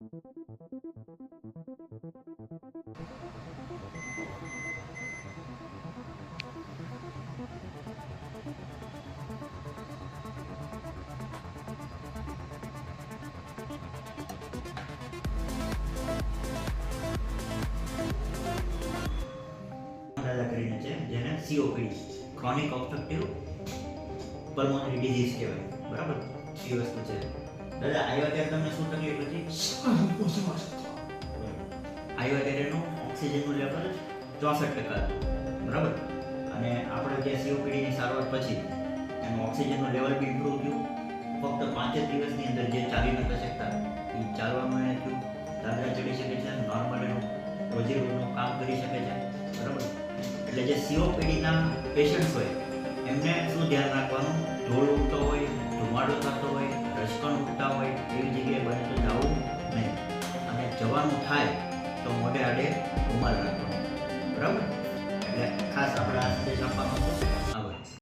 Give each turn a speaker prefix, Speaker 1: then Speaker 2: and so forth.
Speaker 1: છે જેને COPD chronic obstructive pulmonary disease કહેવાય. બરાબર? એ વસ્તુ છે. દાદા આવ્યા ત્યારે તમને શું તકલીફ હતી આવ્યા ત્યારે એનું ઓક્સિજનનું લેવલ ચોસઠ ટકા બરાબર? અને આપણે જે સીઓપીડીની સારવાર પછી એનું ઓક્સિજનનું લેવલ બી ઇમ્પ્રૂવ થયું. ફક્ત પાંચ જ દિવસની અંદર જે ચાલી નતા શકતા, એ ચાલવામાં થયું દાદા ચડી શકે છે નોર્મલ એનું રોજેરોજનું કામ કરી શકે છે, બરાબર? એટલે જે સીઓપીડીના પેશન્ટ હોય, એમને શું ધ્યાન રાખવાનું? ઢોળ ઉડતો હોય જવાનું થાય તો મોઢે આડે રૂમાલ રાખવાનો.